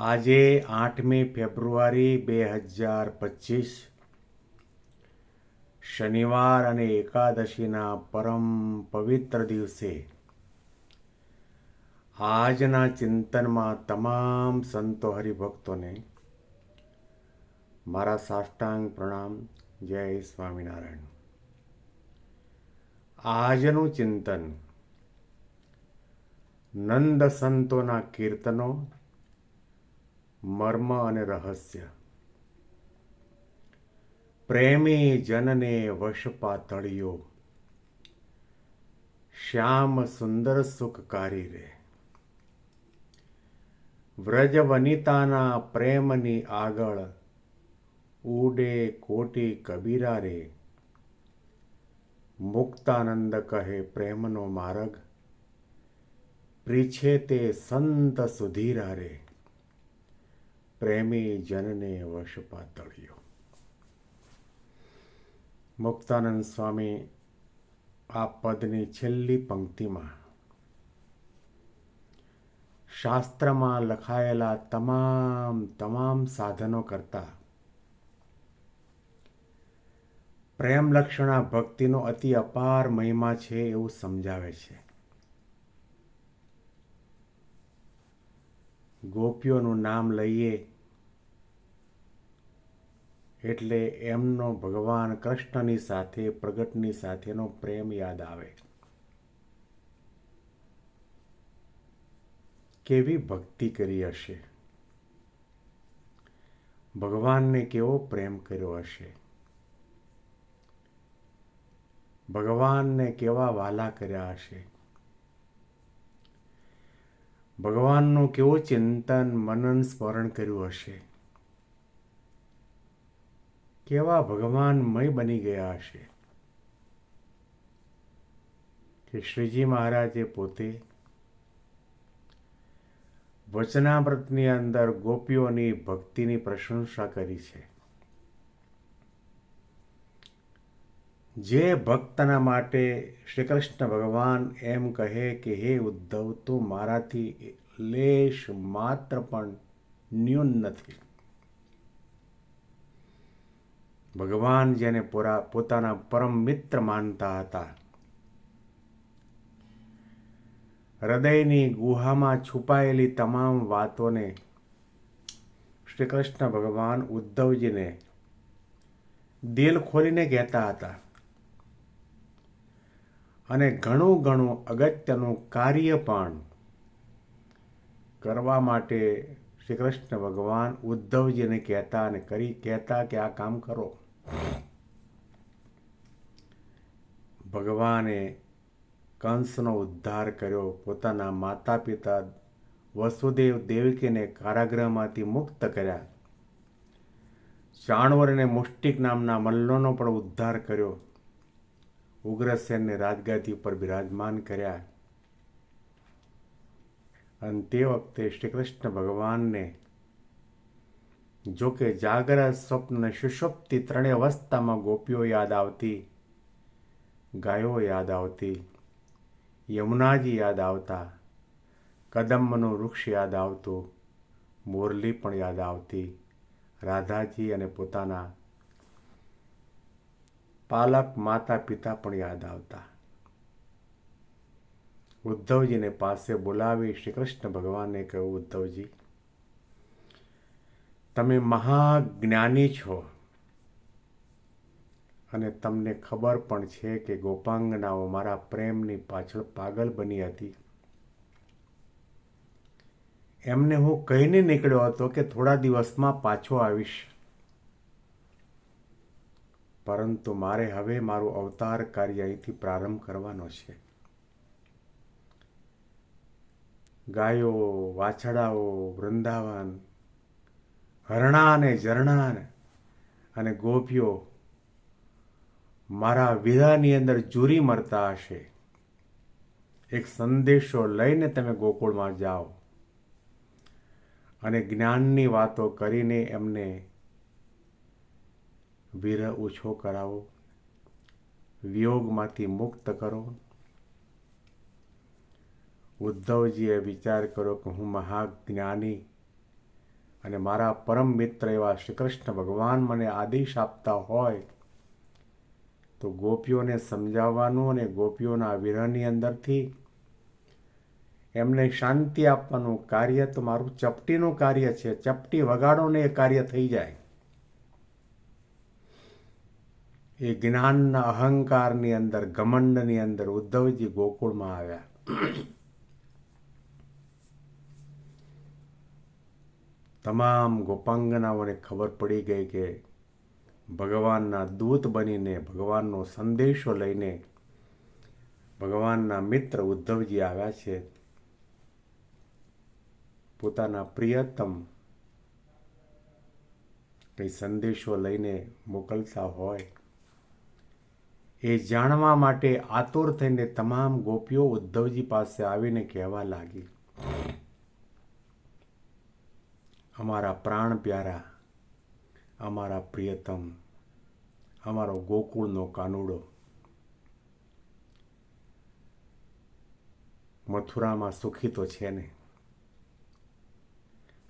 આજે આઠમી ફેબ્રુઆરી બે હજાર પચીસ, શનિવાર અને એકાદશીના પરમ પવિત્ર દિવસે. આજના ચિંતનમાં તમામ સંતો હરિભક્તોને મારા સાષ્ટાંગ પ્રણામ. જય સ્વામિનારાયણ. આજનું ચિંતન નંદ સંતોના કીર્તનો મર્મ અને રહસ્ય. પ્રેમી જનને વશ પાતળિયો શ્યામ સુંદર સુખકારી રે. વ્રજ વનિતાના પ્રેમની આગળ ઉડે કોટી કબીરા રે. મુક્તાનંદ કહે પ્રેમનો માર્ગ પ્રીછે તે સંત સુધીરા રે. પ્રેમી જનને વશ પાતળ્યો મુક્તાનંદ સ્વામી આ પદની છેલ્લી પંક્તિમાં શાસ્ત્રમાં લખાયેલા તમામ તમામ સાધનો કરતા પ્રેમ લક્ષણા ભક્તિનો અતિ અપાર મહિમા છે એવું સમજાવે છે. ગોપીઓનું નામ લઈએ એટલે એમનો ભગવાન કૃષ્ણની સાથે, પ્રગટની સાથેનો પ્રેમ યાદ આવે. કેવી ભક્તિ કરી હશે? ભગવાનને કેવો પ્રેમ કર્યો હશે? ભગવાનને કેવા વાલા કર્યા હશે? ભગવાનનું કેવું ચિંતન, મનન, સ્મરણ કર્યું હશે? કેવા ભગવાનમય બની ગયા હશે? કે શ્રીજી મહારાજે પોતે વચનામૃતની અંદર ગોપીઓની ભક્તિની પ્રશંસા કરી છે. જે ભક્તના માટે શ્રી કૃષ્ણ ભગવાન એમ કહે કે, હે ઉદ્ધવ, તું મારાથી લેશ માત્ર પણ ન્યૂન નથી. ભગવાન જેને પોરા, પોતાના પરમ મિત્ર માનતા હતા, હૃદયની ગુહામાં છુપાયેલી તમામ વાતોને શ્રી કૃષ્ણ ભગવાન ઉદ્ધવજીને દિલ ખોલીને કહેતા હતા. અને ઘણું ઘણું અગત્યનું કાર્ય પણ કરવા માટે શ્રી કૃષ્ણ ભગવાન ઉદ્ધવજીને કહેતા અને કરી કહેતા કે આ કામ કરો. ભગવાને કંસનો ઉદ્ધાર કર્યો, પોતાના માતા પિતા વસુદેવ દેવકીને કારાગૃહમાંથી મુક્ત કર્યા. ચાણવર અને મુષ્ટિક નામના મલ્લોનો પણ ઉદ્ધાર કર્યો. ઉગ્રસેનને રાજગાદી ઉપર બિરાજમાન કર્યા. અને તે વખતે શ્રી કૃષ્ણ ભગવાનને જોકે જાગરા સ્વપ્ન સુષુપ્તિ ત્રણેય અવસ્થામાં ગોપીઓ યાદ આવતી, ગાયો યાદ આવતી, યમુનાજી યાદ આવતા, કદમ્બનું વૃક્ષ યાદ આવતું, મોરલી પણ યાદ આવતી, રાધાજી અને પોતાના પાલક માતા પિતા પણ યાદ આવતા. ઉદ્ધવજીને પાસે બોલાવી શ્રી કૃષ્ણ ભગવાને કહ્યું, ઉદ્ધવજી, તમે મહાજ્ઞાની છો અને તમને ખબર પણ છે કે ગોપાંગનાઓ મારા પ્રેમની પાછળ પાગલ બની હતી. એમને હું કહીને નીકળ્યો હતો કે થોડા દિવસમાં પાછો આવીશ. પરંતુ મારે હવે મારું અવતાર કાર્ય અહીંથી પ્રારંભ કરવાનો છે. ગાયો, વાછડાઓ, વૃંદાવન હરણા અને ઝરણા અને ગોપીઓ મારા વિધાની અંદર જુરી મરતા હશે. એક સંદેશો લઈને તમે ગોકુળમાં જાઓ અને જ્ઞાનની વાતો કરીને એમને વિરહ ઓછો કરાવો. વિયોગમાંથી મુક્ત કરો. ઉદ્ધવજીએ વિચાર કર્યો કે હું મહાજ્ઞાની અને મારા પરમ મિત્ર એવા શ્રી કૃષ્ણ ભગવાન મને આદેશ આપતા હોય તો ગોપીઓને સમજાવવાનું અને ગોપીઓના વિરહની અંદરથી એમને શાંતિ આપવાનું કાર્ય તો મારું ચપટીનું કાર્ય છે. ચપટી વગાડોને એ કાર્ય થઈ જાય. એ જ્ઞાનના અહંકારની અંદર, ઘમંડની અંદર ઉદ્ધવજી ગોકુળમાં આવ્યા. તમામ ગોપાંગનાઓને ખબર પડી ગઈ કે ભગવાનના દૂત બનીને, ભગવાનનો સંદેશો લઈને ભગવાનના મિત્ર ઉદ્ધવજી આવ્યા છે. પોતાના પ્રિયતમ કંઈ સંદેશો લઈને મોકલતા હોય એ જાણવા માટે આતુર થઈને તમામ ગોપીઓ ઉદ્ધવજી પાસે આવીને કહેવા લાગી, અમારા પ્રાણ પ્યારા, અમારા પ્રિયતમ, અમારો ગોકુળનો કાનુડો, મથુરામાં સુખી તો છે ને?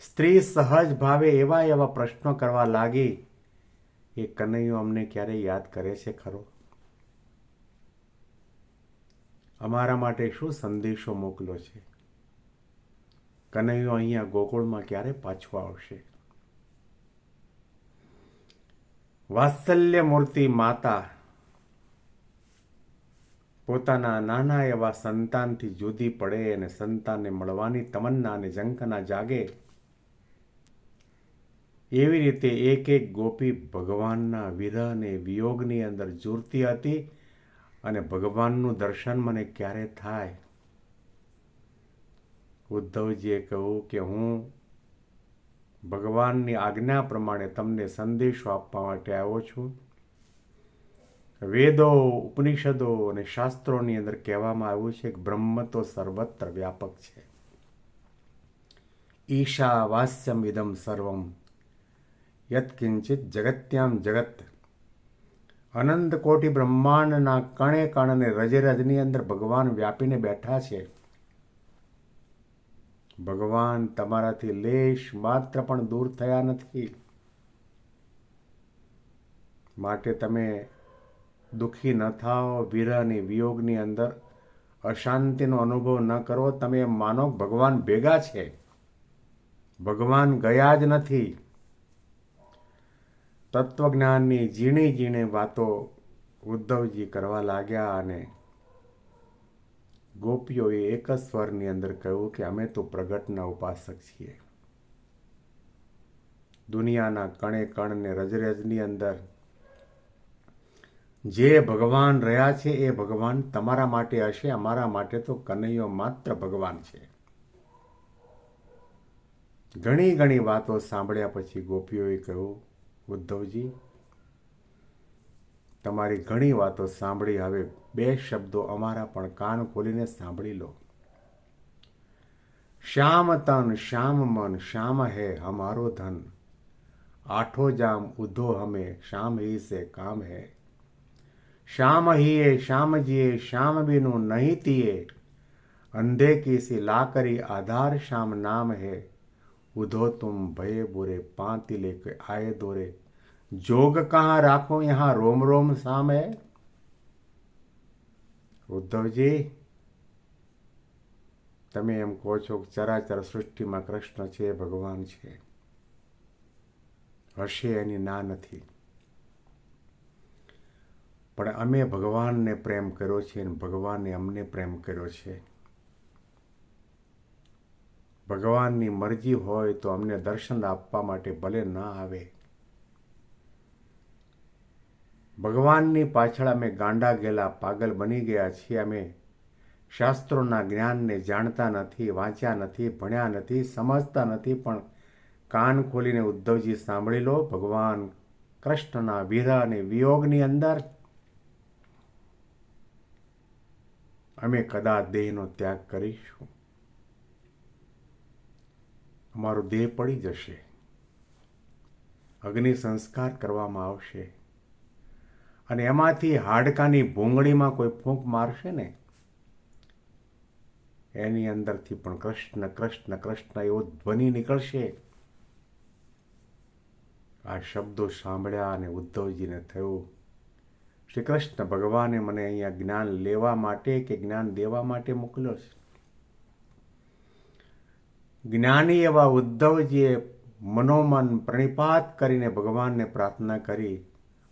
સ્ત્રી સહજ ભાવે એવા એવા પ્રશ્નો કરવા લાગી, એ કનૈયો અમને ક્યારે યાદ કરે છે ખરો? અમારા માટે શું સંદેશો મોકલો છે? કનૈયો અહીંયા ગોકુળમાં ક્યારે પાછો આવશે? વાત્સલ્ય મૂર્તિ માતા પોતાના નાના એવા સંતાનથી જુદી પડે અને સંતાનને મળવાની તમન્ના અને ઝંખના જાગે. એવી રીતે એક એક ગોપી ભગવાનના વિરહ અને વિયોગની અંદર જુરતી હતી અને ભગવાનનું દર્શન મને ક્યારે થાય? ઉદ્ધવજીએ કહ્યું કે હું ભગવાનની આજ્ઞા પ્રમાણે તમને સંદેશો આપવા માટે આવ્યો છું. વેદો, ઉપનિષદો અને શાસ્ત્રોની અંદર કહેવામાં આવ્યું છે કે બ્રહ્મ તો સર્વત્ર વ્યાપક છે. ઈશા વાસ્યમ ઇદમ સર્વમ. યત્કિંચિત જગત્યામ જગત. અનંત કોટી બ્રહ્માંડના કણે કણને રજે રજની અંદર ભગવાન વ્યાપીને બેઠા છે. ભગવાન તમારાથી લેશ માત્ર પણ દૂર થયા નથી. માટે તમે દુઃખી ન થાઓ વિરહની વિયોગની અંદર અશાંતિનો અનુભવ ન કરો. તમે માનો ભગવાન ભેગા છે. ભગવાન ગયા જ નથી. તત્વજ્ઞાનની ઝીણી ઝીણી વાતો ઉદ્ધવજી કરવા લાગ્યા અને ગોપીઓએ એક જ સ્વરની અંદર કહ્યું કે અમે તો પ્રગટના ઉપાસક છીએ. દુનિયાના કણે કણને રજરજની અંદર જે ભગવાન રહ્યા છે એ ભગવાન તમારા માટે હશે, અમારા માટે તો કનૈયો માત્ર ભગવાન છે. ઘણી ઘણી વાતો સાંભળ્યા પછી ગોપીઓએ કહ્યું ઉદ્ધવજી, તમારી ઘણી વાતો સાંભળી. હવે બે શબ્દો અમારા પણ કાન ખોલીને સાંભળી લો. શ્યામ તન, શ્યામ મન, શ્યામ હે હમારો ધન. આઠો જામ ઉધો હમે, શ્યામ હી સે કામ હે. શ્યામ હીએ શ્યામજીએ શ્યામ બીનું નહીં તીએ. અંધે કી લા કરી આધાર શ્યામ નામ હે. ઉધો તુમ ભયે બુરે પાંતિ લેકે આયે દોરે. જોગ कहाँ રાખો यहाँ रोम રોમ शाम है ઉદ્ધવજી, તમે એમ કહો છો કે ચરાચર સૃષ્ટિમાં કૃષ્ણ છે, ભગવાન છે. હશે એની ના નથી. પણ અમે ભગવાનને પ્રેમ કર્યો છે અને ભગવાને અમને પ્રેમ કર્યો છે. ભગવાનની મરજી હોય તો અમને દર્શન આપવા માટે ભલે ન આવે. ભગવાનની પાછળ અમે ગાંડા ગેલા પાગલ બની ગયા છીએ. અમે શાસ્ત્રોના જ્ઞાનને જાણતા નથી, વાંચ્યા નથી, ભણ્યા નથી, સમજતા નથી, પણ કાન ખોલીને ઉદ્ધવજી સાંભળી લો, ભગવાન કૃષ્ણના વિરહ અને વિયોગની અંદર અમે કદાચ દેહનો ત્યાગ કરીશું. અમારો દેહ પડી જશે. અગ્નિ સંસ્કાર કરવામાં આવશે. અને એમાંથી હાડકાની ભૂંગળીમાં કોઈ ફૂંક મારશે ને? એની અંદરથી પણ કૃષ્ણ કૃષ્ણ કૃષ્ણ એવો ધ્વનિ નીકળશે. આ શબ્દો સાંભળ્યા અને ઉદ્ધવજીને થયું. શ્રી કૃષ્ણ, ભગવાને મને અહીંયા જ્ઞાન લેવા માટે કે જ્ઞાન દેવા માટે મોકલ્યો છે? જ્ઞાની એવા ઉદ્ધવજીએ મનોમન પ્રણિપાત કરીને ભગવાનને પ્રાર્થના કરી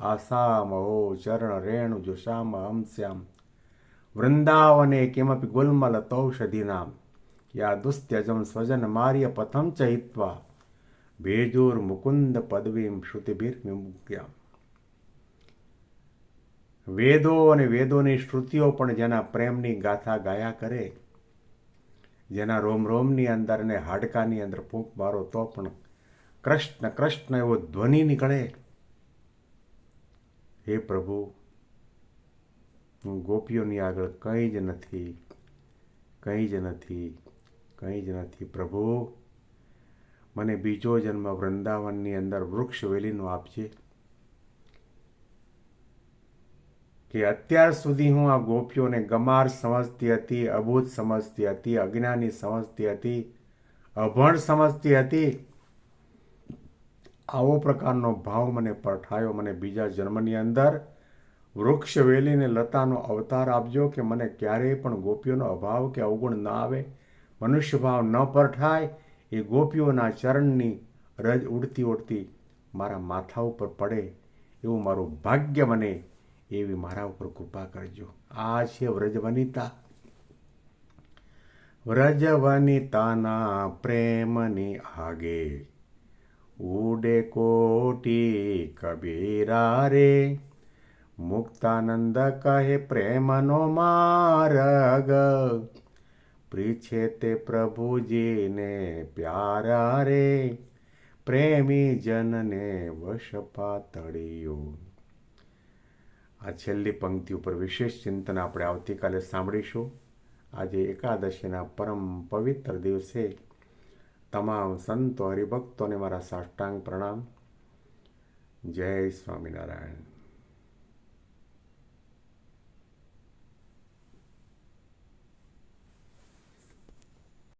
આસામ હો ચરણ, રેણુ જુષામ હમશ્યામ વૃંદાવને કિમપી ગુલ્મલ તૌષધીનામ. યા દુસ્ત્યજમ સ્વજન માર્ય પથમ ચહિત્વા. ભેજોર મુકુંદ પદવીમ શ્રુતિભીર વિમુક્યામ. વેદો અને વેદોની શ્રુતિઓ પણ જેના પ્રેમની ગાથા ગાયા કરે, જેના રોમ રોમની અંદર અને હાડકાની અંદર ફૂંક મારો તો પણ કૃષ્ણ કૃષ્ણ એવો ધ્વનિ નીકળે. હે પ્રભુ, હું ગોપીઓની આગળ કંઈ જ નથી, કંઈ જ નથી, કંઈ જ નથી. પ્રભુ, મને બીજો જન્મ વૃંદાવનની અંદર વૃક્ષ વેલીનો આપજે. કે અત્યાર સુધી હું આ ગોપીઓને ગમાર સમજતી હતી અબૂત સમજતી હતી, અજ્ઞાની સમજતી હતી, અભણ સમજતી હતી આવો પ્રકારનો ભાવ મને પરઠાયો મને બીજા જન્મની અંદર વૃક્ષ વેલીને લતાનો અવતાર આપજો કે મને ક્યારેય પણ ગોપીઓનો અભાવ કે અવગુણ ના આવે. મનુષ્ય ભાવ ન પરઠાય. એ ગોપીઓના ચરણની રજ ઉડતી ઉડતી મારા માથા ઉપર પડે એવું મારું ભાગ્ય મને એવી મારા ઉપર કૃપા કરજો. આ છે વ્રજવનિતા વ્રજવનિતાના પ્રેમની આગે ઉડે કોટી કબીરા રે મુક્તાનંદ કહે, પ્રેમનો માર્ગ. પ્રીછે તે પ્રભુજીને પ્યારા રે પ્રેમી જનને વશ પાતળિયો આ છેલ્લી પંક્તિ ઉપર વિશેષ ચિંતન આપણે આવતીકાલે સાંભળીશું. આજે એકાદશીના પરમ પવિત્ર દિવસે તમામ સંતો હરિભક્તોને મારા સાષ્ટાંગ પ્રણામ. જય સ્વામિનારાયણ.